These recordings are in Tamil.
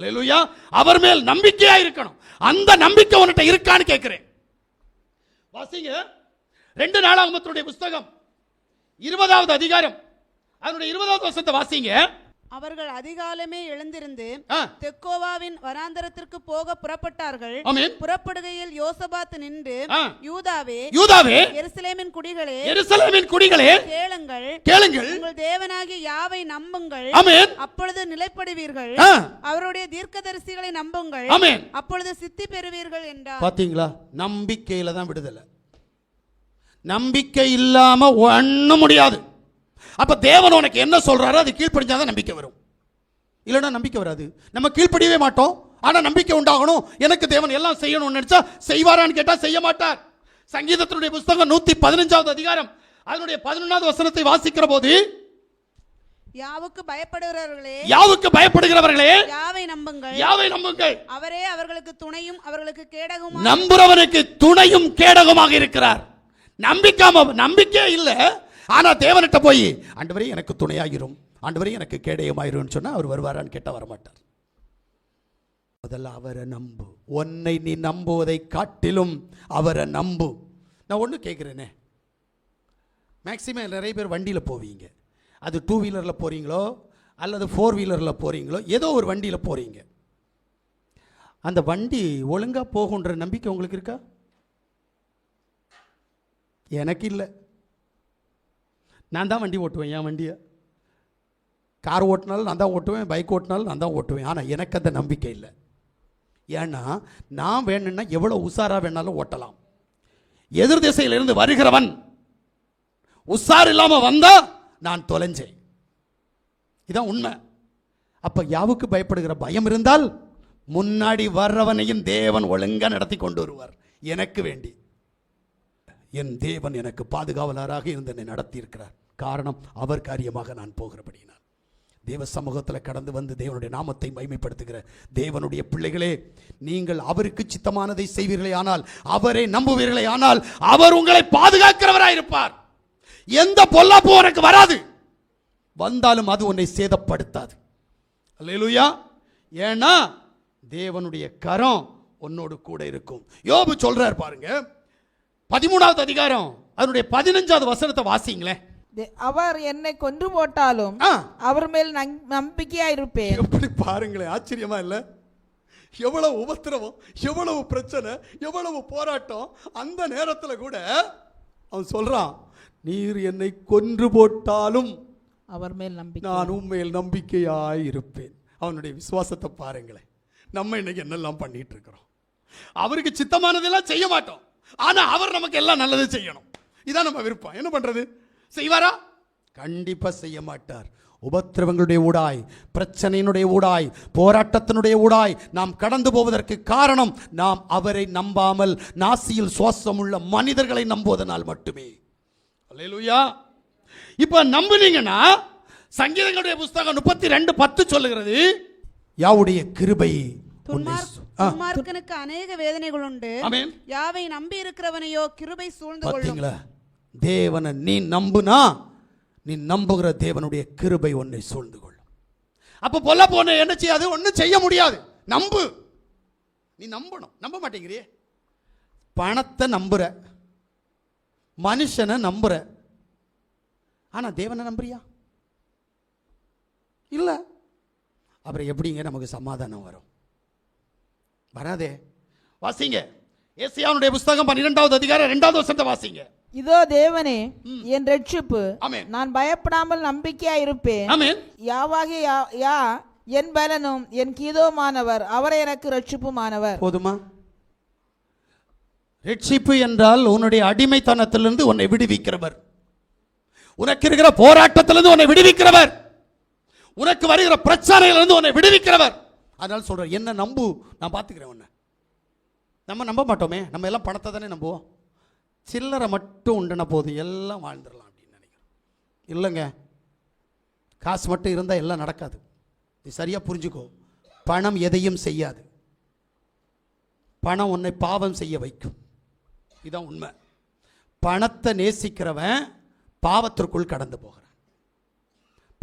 அல்லேலூயா அவர் மேல் நம்பிக்கையா இருக்கணும். அந்த நம்பிக்கை உன்கிட்ட இருக்கான்னு கேட்கிறேன். வாசிங்க. ரெண்டு நாளாகமத்தினுடைய புஸ்தகம். இருபதாவது அதிகாரம். அதனுடைய இருபதாவது வருஷத்தை வாசிங்க. அவர்கள் அதிகாலமே எழுந்திருந்து தெக்கோவாவின் வனாந்தரத்திற்கு போக புறப்பட்டார்கள். புறப்படுகையில் யோசபாத் நின்று. யூதாவே யூதாவே எருசலேமின் குடிகளே எருசலேமின் குடிகளே கேளுங்கள். கேளுங்கள். உங்கள் தேவனாகிய யாவை நம்புங்கள். அப்பொழுது நிலைப்படுவீர்கள். அவருடைய தீர்க்கதரிசிகளை நம்புங்கள். அப்பொழுது சித்தி பெறுவீர்கள் என்றார். பாத்தீங்களா? நம்பிக்கையில தான் விடுதலை. நம்பிக்கை இல்லாம ஒண்ணும் முடியாது. அப்ப தேவன் உனக்கு என்ன சொல்றாரோ அது கீழ்ப்படிஞ்சாதான் நம்பிக்கை வரும். இல்லைன்னா நம்பிக்கை வராது. நம்ம கீழ்ப்படியவே மாட்டோம். ஆனா நம்பிக்கை உண்டாகணும். எனக்கு தேவன் எல்லாம் செய்யணும்னு நினைச்சா செய்வாரான்னு கேட்டா செய்ய மாட்டார். சங்கீதத்தினுடைய புஸ்தகம் நூத்தி பதினஞ்சாவது அதிகாரம். அதனுடைய பதினொன்றாவது வசனத்தை வாசிக்கிற போது யாவுக்கு பயப்படுகிறவர்களே யாவுக்கு பயப்படுகிறவர்களே யாவை நம்புங்கள். யாவை நம்புங்கள். அவரே அவர்களுக்கு துணையும் அவர்களுக்கு கேடகும் நம்புறவனுக்கு துணையும் கேடகமாக இருக்கிறார். நம்பிக்காம நம்பிக்கை இல்லை. ஆனால் தேவனிட்ட போய் ஆண்டவரே எனக்கு துணையாகிரும் ஆண்டவரே எனக்கு கேடயமாயிரும்னு சொன்னால் அவர் வருவாரான்னு கேட்டால் வரமாட்டார். முதல்ல அவரை நம்பு. உன்னை நீ நம்புவதை காட்டிலும் அவரை நம்பு. நான் ஒன்று கேட்குறேனே மேக்சிமம் நிறைய பேர் வண்டியில் போவீங்க. அது டூ வீலரில் போகிறீங்களோ அல்லது ஃபோர் வீலரில் போகிறீங்களோ ஏதோ ஒரு வண்டியில் போகிறீங்க அந்த வண்டி ஒழுங்காக போகுன்ற நம்பிக்கை உங்களுக்கு இருக்கா? எனக்கு இல்லை. நான் தான் வண்டி ஓட்டுவேன் என் வண்டியை. கார் ஓட்டினாலும் நான் தான் ஓட்டுவேன் பைக் ஓட்டினாலும் நான் தான் ஓட்டுவேன். ஆனால் எனக்கு அந்த நம்பிக்கை இல்லை. ஏன்னா நான் வேணும்னா எவ்வளோ உஷாராக வேணாலும் ஓட்டலாம். எதிர் திசையிலிருந்து வருகிறவன் உஷார் இல்லாமல் வந்தால் நான் தொலைஞ்சேன். இதான் உண்மை. அப்போ யாவுக்கு பயப்படுகிற பயம் இருந்தால் முன்னாடி வர்றவனையும் தேவன் ஒழுங்காக நடத்தி கொண்டு வருவார். எனக்கு வேண்டி. என் தேவன் எனக்கு பாதுகாவலராக இருந்து என்னை நடத்தியிருக்கிறார். காரணம் அவர் காரியமாக நான் போகிறபடியினால். தேவ சமூகத்தில் கடந்து வந்து தேவனுடைய நாமத்தை மைமைப்படுத்துகிற தேவனுடைய பிள்ளைகளே நீங்கள் அவருக்கு சித்தமானதை செய்வீர்களே ஆனால் அவரை நம்புவீர்களே ஆனால் அவர் உங்களை பாதுகாக்கிறவராயிருப்பார். எந்த பொல்லாப்பும் உனக்கு வராது. வந்தாலும் அது உன்னை சேதப்படுத்தாது. அல்லேலூயா. ஏன்னா தேவனுடைய கரம் உன்னோடு கூட இருக்கும். யோபு சொல்றார் பாருங்க பதிமூணாவது அதிகாரம் அதனுடைய பதினஞ்சாவது வசனத்தை வாசிங்களேன் அவர் என்னை கொன்று போட்டாலும் அவர் மேல் நம்பிக்கையா இருப்பேன் எப்படி பாருங்களேன் ஆச்சரியமா இல்ல? எவ்வளவு உபத்திரவம் எவ்வளவு பிரச்சனை எவ்வளவு போராட்டம். அந்த நேரத்துல கூட அவன் சொல்றான் நீர் என்னை கொன்று போட்டாலும் அவர் மேல் நம்பிக்கை. நான் உண்மையில் நம்பிக்கையாய் இருப்பேன் அவனுடைய விசுவாசத்தை பாருங்களேன் நம்ம இன்னைக்கு என்னெல்லாம் பண்ணிட்டு இருக்கிறோம் அவருக்கு சித்தமானதெல்லாம் செய்ய மாட்டோம். ஆனா அவர் நமக்கு எல்லாம் நல்லது செய்யணும். இதான் நம்ம விருப்பம். என்ன பண்றது? செய்வாரா? கண்டிப்பா செய்ய மாட்டார். உபத்திரவங்களுடைய ஊடாய் பிரச்சனையினுடைய ஊடாய் போராட்டத்தினுடைய ஊடாய் நாம் கடந்து போவதற்கு காரணம் நாம் அவரை நம்பாமல் நாசியில் சுவாசமுள்ள மனிதர்களை நம்புவதனால் மட்டுமே. அல்லேலூயா. இப்ப நம்புனீங்கன்னா சங்கீதங்களுடைய புஸ்தகம் முப்பத்தி ரெண்டு பத்து சொல்லுகிறது. யாவுடைய கிருபை அநேக வேதனைகள் உண்டு. ஆமென். யாவை நம்பி இருக்கிறவனையோ கிருபை சூழ்ந்து கொள்ளும். பார்த்தீங்களா தேவனை நீ நம்புனா நீ நம்புகிற தேவனுடைய கிருபை உன்னை சூழ்ந்து கொள்ளும். அப்போ பொல்ல போன என்ன செய்யாது ஒன்றும் செய்ய முடியாது. நம்பு. நீ நம்பணும். நம்ப மாட்டேங்கிறியே. பணத்தை நம்புற. மனுஷனை நம்புற. ஆனால் தேவனை நம்புறியா? இல்லை. அப்புறம் எப்படிங்க நமக்கு சமாதானம் வரும்? வராதே. வாசிங்க. ஏசியாவுடைய புஸ்தகம் பன்னிரெண்டாவது அதிகாரம் ரெண்டாவது வருஷத்தை வாசிங்க. இதோ தேவனே என் ரட்சிப்பு. நான் பயப்படாமல் நம்பிக்கையா இருப்பேன். ஆமென். யாவாகிய யா- யா என் பலனும் என் கீதோமானவர் அவரை எனக்கு ரட்சிப்புமானவர். போதுமா? ரட்சிப்பு என்றால் உன்னுடைய அடிமைத்தனத்திலிருந்து உன்னை விடுவிக்கிறவர். உனக்கு இருக்கிற போராட்டத்திலிருந்து உன்னை விடுவிக்கிறவர். உனக்கு வருகிற பிரச்சனையிலிருந்து உன்னை விடுவிக்கிறவர். அதனால சொல்றேன் என்ன நம்பு. நான் பார்த்துக்கிறேன் உன்னை. நம்ம நம்ப மாட்டோமே. நம்ம எல்லாம் பணத்தை தானே நம்புவோம். சில்லறை மட்டும் உண்டுன போதும். எல்லாம் வாழ்ந்துடலாம் அப்படின்னு நினைக்கிறேன் இல்லைங்க. காசு மட்டும் இருந்தால் எல்லாம் நடக்காது. நீ சரியாக புரிஞ்சுக்கோ. பணம் எதையும் செய்யாது. பணம் உன்னை பாவம் செய்ய வைக்கும். இதான் உண்மை. பணத்தை நேசிக்கிறவன் பாவத்திற்குள் கடந்து போகிறான்.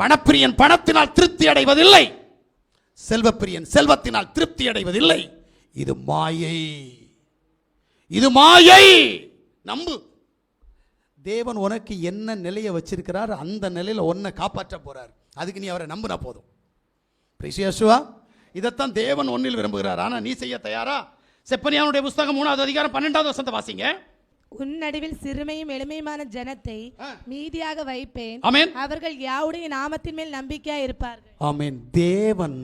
பணப்பிரியன் பணத்தினால் திருப்தி அடைவதில்லை. செல்வப்பிரியன் செல்வத்தினால் திருப்தி அடைவதில்லை. இது மாயை. இது மாயை. நம்பு. தேவன் உனக்கு என்ன நிலையை வச்சிருக்கிறார் அந்த நிலையில உன்னை காப்பாற்ற போறார். அதுக்கு நீ அவரை நம்பினா போதும். பிரிசியாசுவா இதைத்தான் தேவன் ஒன்னில் விரும்புகிறார். ஆனா நீ செய்ய தயாரா? செப்பனியானுடைய புஸ்தகம் மூணாவது அதிகாரம் பன்னெண்டாவது வசனத்தை வாசிங்க. உன் நடுவில் சிறுமையும் எளிமையுமான ஜனத்தை. மீதியாக வைப்பேன். ஆமென். அவர்கள் யாவுடைய நாமத்தின் மேல் நம்பிக்கையா இருப்பார்கள்? ஆமென். தேவன்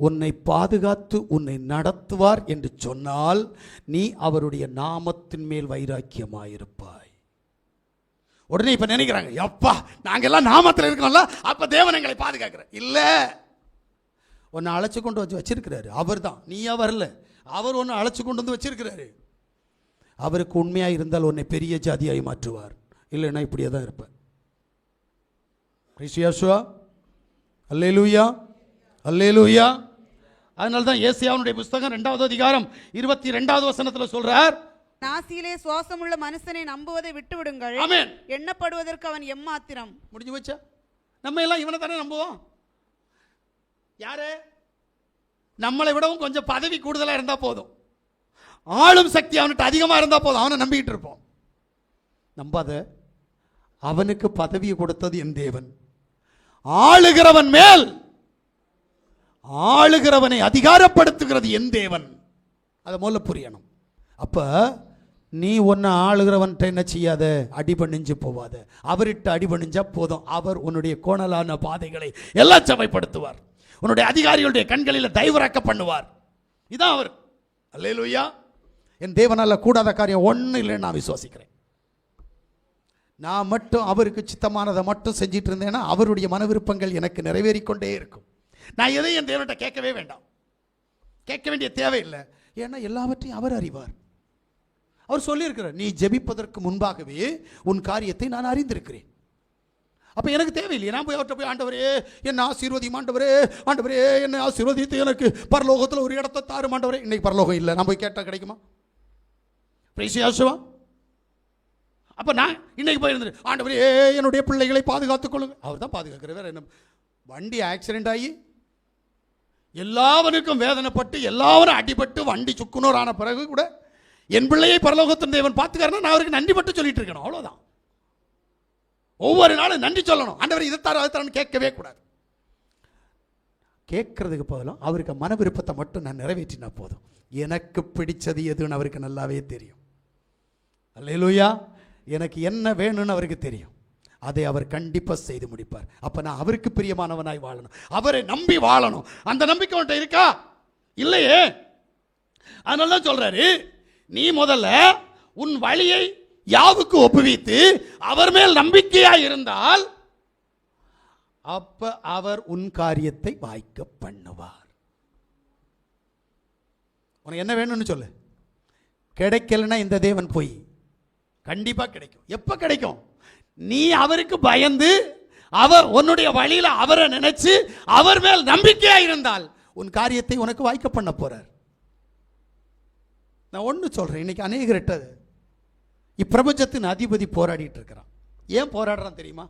உன்னை பாதுகாத்து உன்னை நடத்துவார் என்று சொன்னால் நீ அவருடைய நாமத்தின் மேல் வைராக்கியமாயிருப்பாய். உடனே இப்போ நினைக்கிறாங்க எப்பா நாங்கள் எல்லாம் நாமத்தில் இருக்கோம்ல அப்போ தேவன் எங்களை பாதுகாக்கிற இல்லை. உன்னை அழைச்சி கொண்டு வச்சு வச்சிருக்கிறாரு. அவர் தான் நீயா வரல. அவர் ஒன்று அழைச்சு கொண்டு வந்து வச்சிருக்கிறாரு. அவருக்கு உண்மையாக இருந்தால் உன்னை பெரிய ஜாதியாகி மாற்றுவார். இல்லைன்னா இப்படியே தான் இருப்பேன் கிறிஸ்டியாசுவா அல்லேலூயா அல்லேலூயா. அதனால தான் ஏசியாவுடைய புஸ்தகம் ரெண்டாவது அதிகாரம் இருபத்தி ரெண்டாவது வசனத்துல சொல்றார். நாசியிலே சுவாசமுள்ள மனுஷனை நம்புவதை விட்டுவிடுங்கள். ஆமென். எண்ணப்படுவதற்கு அவன் எம்மாத்திரம். முடிஞ்சு வச்சா நம்ம எல்லாம் இவனை தானே நம்புவோம். யாரு? நம்மளை விடவும் கொஞ்சம் பதவி கூடுதலா இருந்தா போதும். ஆளும் சக்தி அவன்கிட்ட அதிகமா இருந்தா போதும். அவனை நம்பிக்கிட்டு இருப்போம். நம்பாத அவனுக்கு பதவியை கொடுத்தது என் தேவன். ஆளுகிறவன் மேல் ஆளுகிறவனை அதிகாரப்படுத்துகிறது என் தேவன். அதை முதல்ல புரியணும். அப்போ நீ ஒன்று ஆளுகிறவன்ட்ட என்ன செய்யாத? அடிபணிஞ்சு போவாத. அவர்கிட்ட அடிபணிஞ்சா போதும். அவர் உன்னுடைய கோணலான பாதைகளை எல்லாம் செவைப்படுத்துவார் உன்னுடைய அதிகாரிகளுடைய கண்களில் தயவிறக்க பண்ணுவார். இதான் அவர். அல்லேலூயா. என் தேவனால் கூடாத காரியம் ஒன்றும் இல்லைன்னு நான் விசுவாசிக்கிறேன். நான் மட்டும் அவருக்கு சித்தமானதை மட்டும் செஞ்சிட்டு இருந்தேன்னா அவருடைய மன விருப்பங்கள் எனக்கு நிறைவேறிக்கொண்டே இருக்கும். நான் எதையும் என் தேவன்கிட்ட கேட்கவே வேண்டாம். கேட்க வேண்டிய தேவையில்லை. ஏன்னா எல்லாவற்றையும் அவர் அறிவார். அவர் சொல்லியிருக்கிறார் நீ ஜெபிப்பதற்கு முன்பாகவே உன் காரியத்தை நான் அறிந்திருக்கிறேன். அப்போ எனக்கு தேவையில்லை நான் போய் அவர்கிட்ட போய் ஆண்டவரே என்ன ஆசீர்வதியும் ஆண்டவரே ஆண்டவரே என்ன ஆசீர்வதித்து எனக்கு பரலோகத்தில் ஒரு இடத்தை தாரு ஆண்டவரே. இன்னைக்கு பரலோகம் இல்லை. நான் போய் கேட்டால் கிடைக்குமா? பிரைசியாசுவா அப்போ நான் இன்னைக்கு போயிருந்தேன் ஆண்டவரே என்னுடைய பிள்ளைகளை பாதுகாத்துக் கொள்ளுங்க. அவர் தான் பாதுகாக்கிறார். வேறு என்ன? வண்டி ஆக்சிடென்ட் ஆகி எல்லாவனுக்கும் வேதனைப்பட்டு எல்லாவரும் அடிபட்டு வண்டி சுக்குனோர் ஆன பிறகு கூட என் பிள்ளையை பரலோகத்தின் தேவன் பார்த்துக்காருன்னா நான் அவருக்கு நன்றி பட்டு சொல்லிட்டு இருக்கணும். அவ்வளோதான் ஒவ்வொரு நாளும் நன்றி சொல்லணும். ஆண்டவர் இதை தர அதை தரன்னு கேட்கவே கூடாது. கேட்கறதுக்கு பதிலும் அவருக்கு மன விருப்பத்தை மட்டும் நான் நிறைவேற்றினா போதும். எனக்கு பிடிச்சது எதுன்னு அவருக்கு நல்லாவே தெரியும். அல்லையிலூயா எனக்கு என்ன வேணும்னு அவருக்கு தெரியும். அதை அவர் கண்டிப்பாக செய்து முடிப்பார். அப்போ நான் அவருக்கு பிரியமானவனாய் வாழணும். அவரை நம்பி வாழணும். அந்த நம்பிக்கை உன்கிட்ட இருக்கா? இல்லையே. அதனால தான் சொல்கிறாரு நீ முதல்ல உன் வழியை யாவுக்கு ஒப்புவித்து அவர் மேல் நம்பிக்கையாக இருந்தால் அப்ப அவர் உன் காரியத்தை வாய்க்க பண்ணுவார். உனக்கு என்ன வேணும்னு சொல்லு. கிடைக்கலன்னா இந்த தேவன் போய் கண்டிப்பாக கிடைக்கும். எப்போ கிடைக்கும்? நீ அவருக்கு பயந்து அவர் உன்னுடைய வழியில் அவரை நினைச்சு அவர் மேல் நம்பிக்கையாக இருந்தால் உன் காரியத்தை உனக்கு வாய்க்க பண்ண போறார். நான் ஒன்று சொல்கிறேன் இன்னைக்கு அநேகர்கிட்ட இப்பிரபஞ்சத்தின் அதிபதி போராடிட்டு இருக்கிறான். ஏன் போராடுறான் தெரியுமா?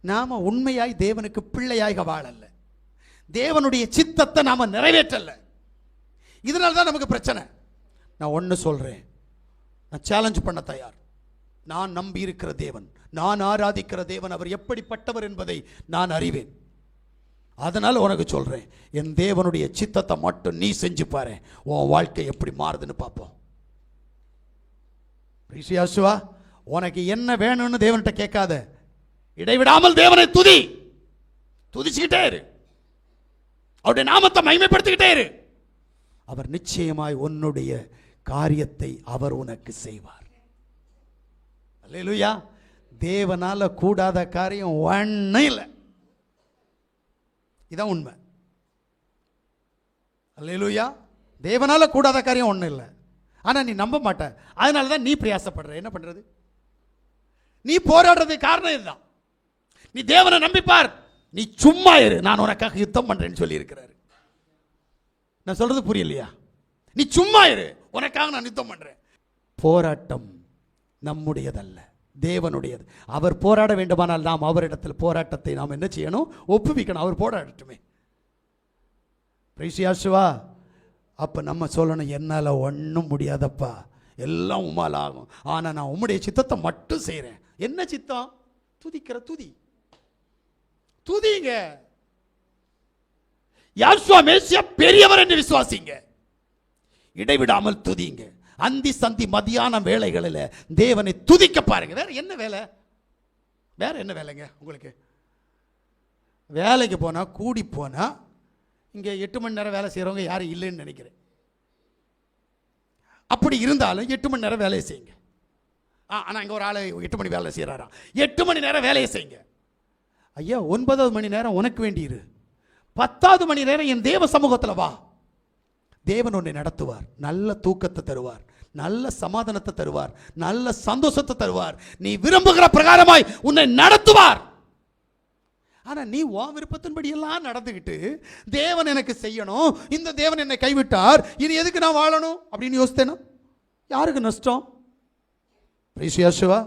நாம் உண்மையாய் தேவனுக்கு பிள்ளையாக வாழல தேவனுடைய சித்தத்தை நாம் நிறைவேற்றல இதனால தான் நமக்கு பிரச்சனை. நான் ஒன்று சொல்கிறேன் நான் சேலஞ்ச் பண்ண தயார். நான் நம்பி இருக்கிற தேவன். நான் ஆராதிக்கிற தேவன். அவர் எப்படிப்பட்டவர் என்பதை நான் அறிவேன். அதனால் உனக்கு சொல்கிறேன் என் தேவனுடைய சித்தத்தை மட்டும் நீ செஞ்சு பாரு. உன் வாழ்க்கை எப்படி மாறுதுன்னு பார்ப்போம். ரிஷியாசுவா உனக்கு என்ன வேணும்னு தேவன்கிட்ட கேட்காத. இடைவிடாமல் தேவனை துதி. துதிச்சுக்கிட்டே இரு. அவருடைய நாமத்தை மகிமைப்படுத்திக்கிட்டே இரு. அவர் நிச்சயமாய் உன்னுடைய காரியத்தை அவர் உனக்கு செய்வார். அல்லேலூயா தேவனால் கூடாத காரியம் ஒன்றும் இல்லை. இதான் உண்மை. அல்லேலூயா தேவனால் கூடாத காரியம் ஒன்றும் இல்லை. ஆனால் நீ நம்ப மாட்ட. அதனால தான் நீ பிரயாசப்படுற. என்ன பண்ணுறது நீ போராடுறதுக்கு காரணம் இதுதான். நீ தேவனை நம்பிப்பார் நீ சும்மா இரு. நான் உனக்காக யுத்தம் பண்ணுறேன்னு சொல்லியிருக்கிறாரு. நான் சொல்கிறது புரியலையா? நீ சும்மா இரு. உனக்காக நான் யுத்தம் பண்ணுறேன் போராட்டம். நம்முடையதல்ல. தேவனுடையது. அவர் போராட வேண்டுமானால் நாம் அவரிடத்தில் போராட்டத்தை நாம் என்ன செய்யணும்? ஒப்புவிக்கணும். அவர் போராடட்டுமே. பிரைசியாசுவா அப்போ நம்ம சொல்லணும் என்னால் ஒன்றும் முடியாதப்பா. எல்லாம் உமால் ஆகும். ஆனால் நான் உம்முடைய சித்தத்தை மட்டும் செய்கிறேன் என்ன சித்தம்? துதிக்கிற துதி. துதிங்க. யாசுவா மேசியா பெரியவர் என்று விசுவாசிங்க. இடைவிடாமல் துதிங்க. அந்தி சந்தி மதியான வேலைகளில் தேவனை துதிக்க பாருங்க. வேற என்ன வேலை? வேற என்ன வேலைங்க உங்களுக்கு? வேலைக்கு போனால் கூடி போனால் இங்கே எட்டு மணி நேரம் வேலை செய்கிறவங்க யாரும் இல்லைன்னு நினைக்கிறேன். அப்படி இருந்தாலும் எட்டு மணி நேரம் வேலையை செய்யுங்க. ஆ ஆனால் இங்கே ஒரு ஆள் எட்டு மணி வேலை செய்கிறாராம் எட்டு மணி நேரம் வேலையை செய்யுங்க. ஐயா ஒன்பதாவது மணி நேரம் உனக்கு வேண்டியிரு. பத்தாவது மணி நேரம் என் தேவ சமூகத்தில் வா. தேவன் உன்னை நடத்துவார். நல்ல தூக்கத்தை தருவார். நல்ல சமாதானத்தை தருவார். நல்ல சந்தோஷத்தை தருவார். நீ விரும்புகிற பிரகாரமாய் உன்னை நடத்துவார். ஆனால் நீ உன் விருப்பத்தின்படி எல்லாம் நடந்துக்கிட்டு தேவன் எனக்கு செய்யணும். இந்த தேவன் என்னை கைவிட்டார். இனி எதுக்கு நான் வாழணும்? அப்படின்னு யோசித்தேனா? யாருக்கு நஷ்டம்? பிரிசியாசுவா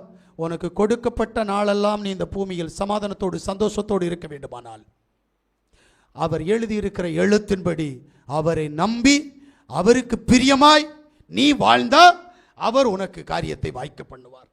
உனக்கு கொடுக்கப்பட்ட நாளெல்லாம் நீ இந்த பூமியில் சமாதானத்தோடு சந்தோஷத்தோடு இருக்க வேண்டுமானால். அவர் எழுதியிருக்கிற எழுத்தின்படி அவரை நம்பி அவருக்கு பிரியமாய் நீ வாழ்ந்தா அவர் உனக்கு காரியத்தை வாய்க்க பண்ணுவார்.